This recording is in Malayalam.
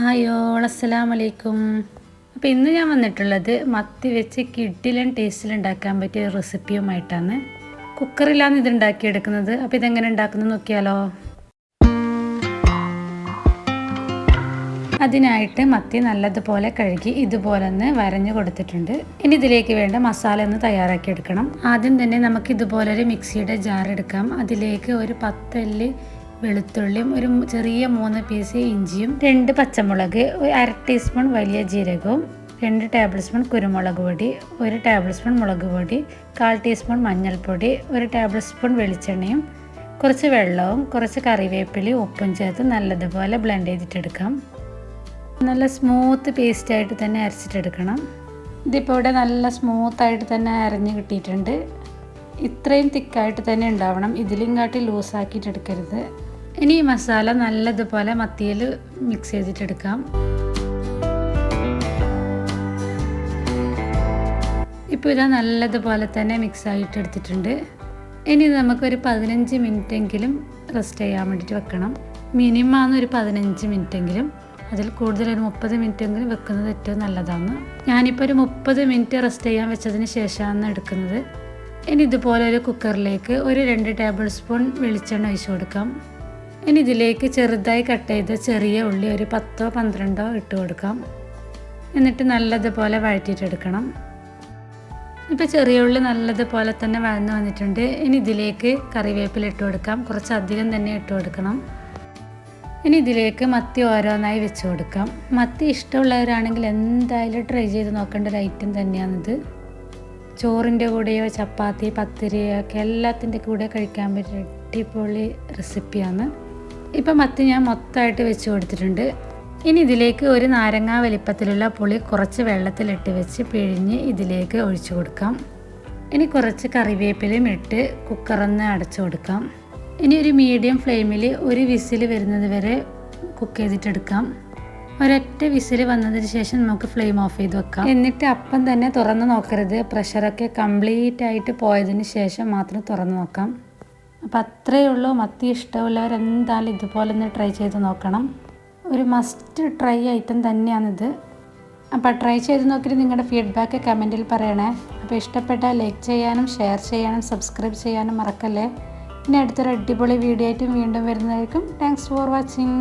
ഹായോ അസ്സലാം വലൈക്കും അപ്പോൾ ഇന്ന് ഞാൻ വന്നിട്ടുള്ളത് മത്തി വെച്ച് കിഡിലും ടേസ്റ്റിൽ ഉണ്ടാക്കാൻ പറ്റിയ റെസിപ്പിയുമായിട്ടാണ് കുക്കറിലാണ് ഇത് ഉണ്ടാക്കിയെടുക്കുന്നത്. അപ്പോൾ ഇതെങ്ങനെ ഉണ്ടാക്കുന്നത് നോക്കിയാലോ. അതിനായിട്ട് മത്തി നല്ലതുപോലെ കഴുകി ഇതുപോലെ ഒന്ന് വരഞ്ഞു കൊടുത്തിട്ടുണ്ട്. ഇനി ഇതിലേക്ക് വേണ്ട മസാല ഒന്ന് തയ്യാറാക്കി എടുക്കണം ആദ്യം തന്നെ നമുക്ക് ഇതുപോലെ ഒരു മിക്സിയുടെ ജാർ എടുക്കാം. അതിലേക്ക് ഒരു പത്തല്ലി വെളുത്തുള്ളിയും ഒരു ചെറിയ മൂന്ന് പീസ് ഇഞ്ചിയും രണ്ട് പച്ചമുളക് അര ടീസ്പൂൺ വലിയ ജീരകവും രണ്ട് ടേബിൾ സ്പൂൺ കുരുമുളക് പൊടി ഒരു ടേബിൾ സ്പൂൺ മുളക് പൊടി കാൽ ടീസ്പൂൺ മഞ്ഞൾപ്പൊടി ഒരു ടേബിൾ സ്പൂൺ വെളിച്ചെണ്ണയും കുറച്ച് വെള്ളവും കുറച്ച് കറിവേപ്പിലയും ഉപ്പും ചേർത്ത് നല്ലതുപോലെ ബ്ലെൻഡ് ചെയ്തിട്ടെടുക്കാം. നല്ല സ്മൂത്ത് പേസ്റ്റായിട്ട് തന്നെ അരച്ചിട്ടെടുക്കണം. ഇതിപ്പോൾ ഇവിടെ നല്ല സ്മൂത്തായിട്ട് തന്നെ അരഞ്ഞ് കിട്ടിയിട്ടുണ്ട്. ഇത്രയും തിക്കായിട്ട് തന്നെ ഉണ്ടാവണം. ഇതിലും കാട്ടി ലൂസാക്കിയിട്ട് എടുക്കരുത് ഇനി ഈ മസാല നല്ലതുപോലെ മത്തിയിൽ മിക്സ് ചെയ്തിട്ടെടുക്കാം. ഇപ്പോൾ ഇതാ നല്ലതുപോലെ തന്നെ മിക്സ് ആയിട്ട് എടുത്തിട്ടുണ്ട് ഇനി നമുക്കൊരു പതിനഞ്ച് മിനിറ്റെങ്കിലും റെസ്റ്റ് ചെയ്യാൻ വേണ്ടിയിട്ട് വെക്കണം. മിനിമം ഒരു പതിനഞ്ച് മിനിറ്റെങ്കിലും. അതിൽ കൂടുതൽ ഒരു മുപ്പത് മിനിറ്റെങ്കിലും വെക്കുന്നത് ഏറ്റവും നല്ലതാണ്. ഞാനിപ്പോൾ ഒരു മുപ്പത് മിനിറ്റ് റെസ്റ്റ് ചെയ്യാൻ വെച്ചതിന് ശേഷമാണ് എടുക്കുന്നത്. ഇനി ഇതുപോലെ ഒരു കുക്കറിലേക്ക് ഒരു രണ്ട് ടേബിൾ സ്പൂൺ വെളിച്ചെണ്ണ ഒഴിച്ചു കൊടുക്കാം. ഇനി ഇതിലേക്ക് ചെറുതായി കട്ട് ചെയ്ത ചെറിയ ഉള്ളി ഒരു പത്തോ പന്ത്രണ്ടോ ഇട്ട് കൊടുക്കാം. എന്നിട്ട് നല്ലതുപോലെ വഴറ്റിയിട്ടെടുക്കണം ഇപ്പോൾ ചെറിയ ഉള്ളി നല്ലതുപോലെ തന്നെ വഴന്നു വന്നിട്ടുണ്ട്. ഇനി ഇതിലേക്ക് കറിവേപ്പില ഇട്ട് കൊടുക്കാം. കുറച്ചധികം തന്നെ ഇട്ട് കൊടുക്കണം. ഇനി ഇതിലേക്ക് മത്തി ഓരോന്നായി വെച്ച് കൊടുക്കാം. മത്തി ഇഷ്ടമുള്ളവരാണെങ്കിൽ എന്തായാലും ട്രൈ ചെയ്ത് നോക്കേണ്ട ഒരു ഐറ്റം തന്നെയാണിത്. ചോറിന്റെ കൂടെയോ ചപ്പാത്തി പത്തിരിയോ ഒക്കെ എല്ലാത്തിന്റെ കൂടെ കഴിക്കാൻ പറ്റിയ അടിപൊളി റെസിപ്പിയാണ്. ഇപ്പം മത്തി ഞാൻ മൊത്തമായിട്ട് വെച്ച് കൊടുത്തിട്ടുണ്ട്. ഇനി ഇതിലേക്ക് ഒരു നാരങ്ങ വലിപ്പത്തിലുള്ള പുളി കുറച്ച് വെള്ളത്തിലിട്ട് വെച്ച് പിഴിഞ്ഞ് ഇതിലേക്ക് ഒഴിച്ചു കൊടുക്കാം. ഇനി കുറച്ച് കറിവേപ്പിലയും ഇട്ട് കുക്കറൊന്ന് അടച്ചു കൊടുക്കാം. ഇനി ഒരു മീഡിയം ഫ്ലെയിമിൽ ഒരു വിസിൽ വരുന്നത് വരെ കുക്ക് ചെയ്തിട്ടെടുക്കാം. ഒരൊറ്റ വിസിൽ വന്നതിന് ശേഷം നമുക്ക് ഫ്ലെയിം ഓഫ് ചെയ്ത് വെക്കാം. എന്നിട്ട് അപ്പം തന്നെ തുറന്ന് നോക്കരുത്. പ്രഷറൊക്കെ കംപ്ലീറ്റ് ആയിട്ട് പോയതിന് ശേഷം മാത്രം തുറന്ന് നോക്കാം. അപ്പം അത്രയേ ഉള്ളൂ. മത്തി ഇഷ്ടമുള്ളവർ എന്തായാലും ഇതുപോലെ ഒന്ന് ട്രൈ ചെയ്ത് നോക്കണം. ഒരു മസ്റ്റ് ട്രൈ ഐറ്റം തന്നെയാണിത്. അപ്പോൾ ട്രൈ ചെയ്ത് നോക്കിയിട്ട് നിങ്ങളുടെ ഫീഡ്ബാക്ക് കമന്റിൽ പറയണേ. അപ്പോൾ ഇഷ്ടപ്പെട്ടാൽ ലൈക്ക് ചെയ്യാനും ഷെയർ ചെയ്യാനും സബ്സ്ക്രൈബ് ചെയ്യാനും മറക്കല്ലേ. ഇനി അടുത്തൊരു അടിപൊളി വീഡിയോ ആയിട്ടും വീണ്ടും വരുന്നതായിരിക്കും. Thanks for watching